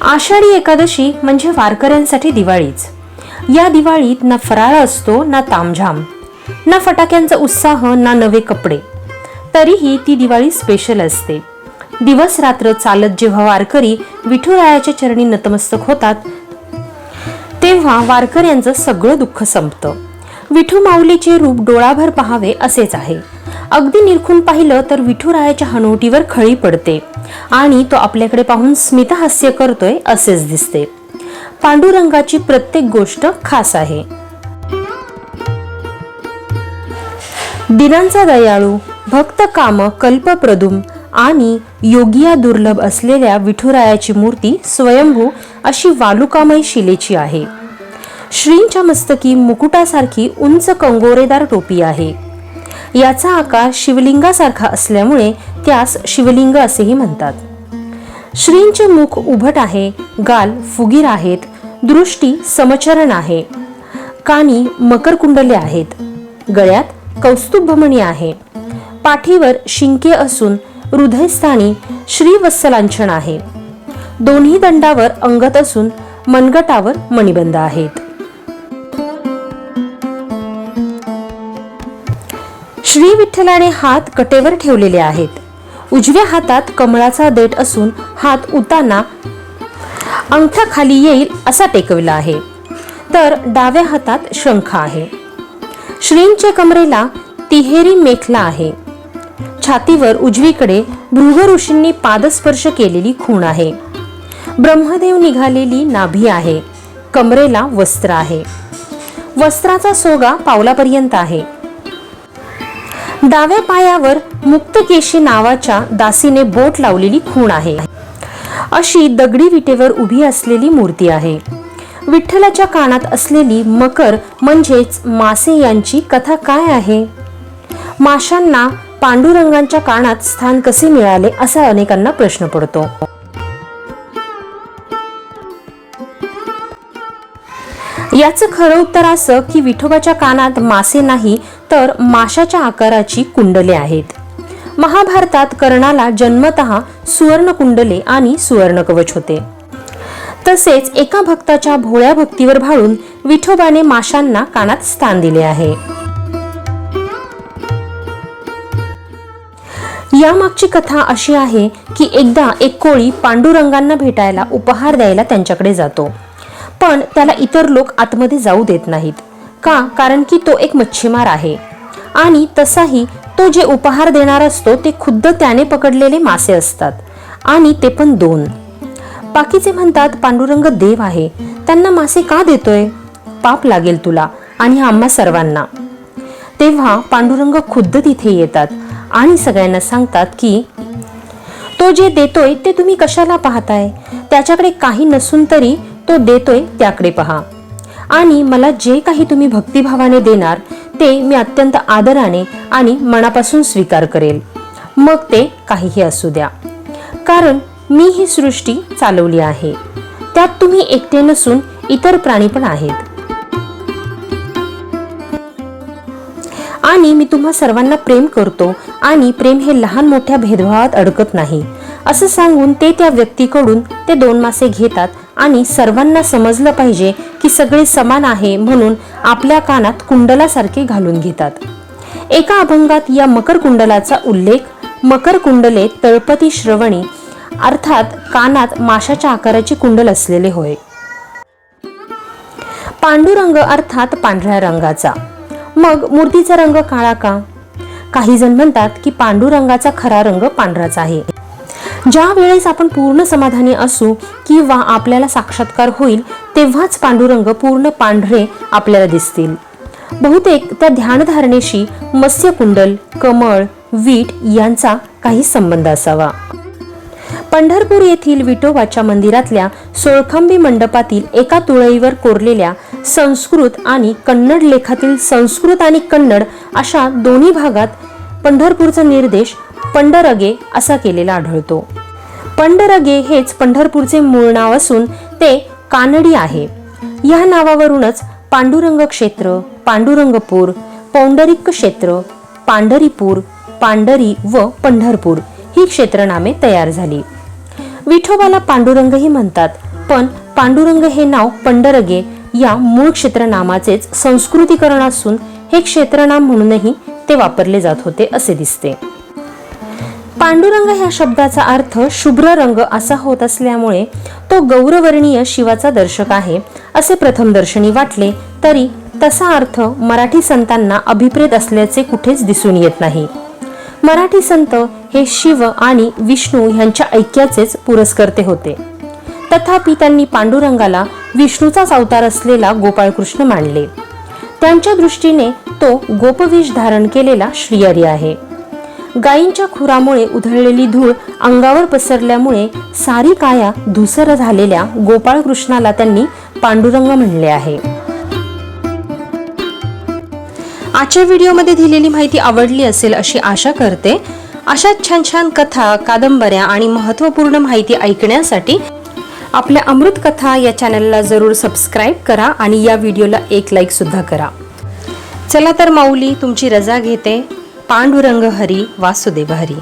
आषाढी एकादशी म्हणजे वारकऱ्यांसाठी दिवाळीच. या दिवाळीत ना फराळ असतो ना तामझाम ना फटाक्यांचा उत्साह ना नवे कपडे. तरीही ती दिवाळी स्पेशल असते. दिवस रात्र चालत जेव्हा वारकरी विठुरायाच्या चरणी नतमस्तक होतात तेव्हा वारकऱ्यांचं सगळं दुःख संपतं. विठू माऊलीचे रूप डोळाभर पहावे असेच आहे. अगदी निरखून पाहिलं तर विठुरायाच्या हनवटीवर खळी पडते. आणि तो आपल्याकडे पाहून स्मितहास्य करतोय असेच दिसते. पांडुरंगाची प्रत्येक गोष्ट खास आहे. दिनांचा दयाळू भक्त काम कल्पप्रदुम आणि योगिया दुर्लभ असलेल्या विठुरायाची मूर्ती स्वयंभू अशी वालुकामय शिलेची आहे. श्रींच्या मस्तकी मुकुटासारखी उंच कंगोरेदार टोपी आहे. याचा आकार शिवलिंगासारखा असल्यामुळे त्यास शिवलिंग असेही म्हणतात. श्रींचे मुख उभट आहे गाल फुगीर आहेत दृष्टी समचरण आहे कानी मकरकुंडले आहेत गळ्यात कौस्तुभमणी आहे पाठीवर शिंके असून हृदयस्थानी श्रीवत्सलांछन आहे. दोन्ही दंडावर अंगत असून मनगटावर मणिबंध आहेत. श्री विठ्ठलाने हात कटेवर ठेवलेले आहेत. उजव्या हातात कमळाचा देठ असून हात उताना अंगठा खाली येईल असा टेकविला आहे. तर डाव्या हातात शंख आहे. श्रींच्या कमरेला तिहेरी मेखला आहे. छातीवर उजवीकडे भृग ऋषींनी पादस्पर्श केलेली खूण आहे. ब्रह्मदेव निघालेली नाभी आहे. कमरेला वस्त्र आहे. वस्त्राचा सोगा पावलापर्यंत आहे. डाव्या पायावर मुक्तकेशी नावाच्या दासीने बोट लावलेली खूण आहे. अशी दगडी विटेवर उभी असलेली मूर्ती आहे. विठ्ठलाच्या कानात असलेली मकर म्हणजेच मासे यांची कथा काय आहे? माशांना पांडुरंगांच्या कानात स्थान कसे मिळाले असा अनेकांना प्रश्न पडतो. याचं खरं उत्तर असं की विठोबाच्या कानात मासे नाही तर माशाच्या आकाराची कुंडले आहेत. महाभारतात कर्णाला जन्मतः सुवर्ण कुंडले आणि सुवर्ण कवच होते. तसेच एका भक्ताच्या भोळ्या भक्तीवर भाळून विठोबाने माशांना कानात स्थान दिले आहे. यामागची कथा अशी आहे की एकदा एक कोळी पांडुरंगांना भेटायला उपहार द्यायला त्यांच्याकडे जातो. पण त्याला इतर लोक आतमध्ये जाऊ देत नाहीत. का? कारण की तो एक मच्छीमार आहे. आणि तसाही तो जे उपहार देणार असतो ते खुद्द त्याने पकडलेले मासे असतात. आणि ते पण दोन. बाकीचे म्हणतात पांडुरंग देव आहे. त्यांना मासे का देतोय? पाप लागेल तुला आणि आम्हा सर्वांना. तेव्हा पांडुरंग खुद्द तिथे येतात आणि सगळ्यांना सांगतात की तो जे देतोय ते तुम्ही कशाला पाहताय? त्याच्याकडे काही नसून तरी तो देतोय त्याकडे पहा. आणि मला जे काही तुम्ही भक्तिभावाने देणार ते मी अत्यंत आदराने आणि मनापासून स्वीकार करेल. मग ते काहीही असू द्या. कारण मी ही सृष्टी चालवली आहे. त्यात तुम्ही एकटे नसून इतर प्राणी पण आहेत. आणि मी तुम्हा सर्वांना प्रेम करतो आणि प्रेम हे लहान मोठ्या भेदभावात अडकत नाही. असं सांगून ते त्या व्यक्तीकडून ते दोन मासे घेतात आणि सर्वांना समजलं पाहिजे की सगळे समान आहे म्हणून आपल्या कानात कुंडलासारखे घालून घेतात. एका अभंगात या मकर कुंडलाचा उल्लेख मकर कुंडले तळपती श्रवणी अर्थात कानात माशाच्या आकाराचे कुंडल असलेले होय. पांडुरंग अर्थात पांढऱ्या रंगाचा. मग मूर्तीचा रंग काळा का? काही जण म्हणतात की पांडुरंगाचा खरा रंग पांढराच आहे. ज्या वेळेस आपण पूर्ण समाधानी असू किंवा आपल्याला साक्षात्कार होईल तेव्हाच पांडुरंग पूर्ण पांढरे आपल्याला दिसतील. बहुतेक त्या ध्यानधारणेशी मत्स्यकुंडल कमळ वीट यांचा काही संबंध असावा. पंढरपूर येथील विठोबाच्या मंदिरातल्या सोळखांबी मंडपातील एका तुळईवर कोरलेल्या संस्कृत आणि कन्नड लेखातील संस्कृत आणि कन्नड अशा दोन्ही भागात पंढरपूरचा निर्देश पंढरगे असा केलेला आढळतो. पंढरगे हेच पंढरपूरचे मूळ नाव असून ते कानडी आहे. या नावावरूनच पांडुरंग क्षेत्र पांडुरंगपूर पौंडरिक क्षेत्र पांढरीपूर पांढरी व पंढरपूर ही क्षेत्रनामे तयार झाली. विठोबाला पांडुरंगही म्हणतात पण पांडुरंग हे नाव पंडरगे या मूळ क्षेत्रनामाचेच संस्कृतीकरण असून हे क्षेत्रनाम म्हणूनही ते वापरले जात होते असे दिसते. पांडुरंग ह्या शब्दाचा अर्थ शुभ्र रंग असा होत असल्यामुळे तो गौरवर्णीय शिवाचा दर्शक आहे असे प्रथम दर्शनी वाटले. तरी तसा अर्थ मराठी संतांना अभिप्रेत असल्याचे कुठेच दिसून येत नाही. मराठी संत हे शिव आणि विष्णू यांच्या ऐक्याचेच पुरस्कर्ते होते. तथापि त्यांनी पांडुरंगाला विष्णूचाच अवतार असलेला गोपाळकृष्ण मानले. त्यांच्या दृष्टीने तो गोपविष धारण केलेला श्रीहरी आहे. गायींच्या खुरामुळे उधळलेली धूळ अंगावर पसरल्यामुळे सारी काया धुसर झालेल्या गोपाळकृष्णाला त्यांनी पांडुरंग म्हणले आहे. आजच्या व्हिडिओमध्ये दिलेली माहिती आवडली असेल अशी आशा करते. अशाच छान छान कथा कादंबऱ्या आणि महत्त्वपूर्ण माहिती ऐकण्यासाठी आपल्या अमृत कथा या चॅनलला जरूर सबस्क्राईब करा आणि या व्हिडिओला एक लाईकसुद्धा करा. चला तर माऊली तुमची रजा घेते. पांडुरंग हरी वासुदेव हरी.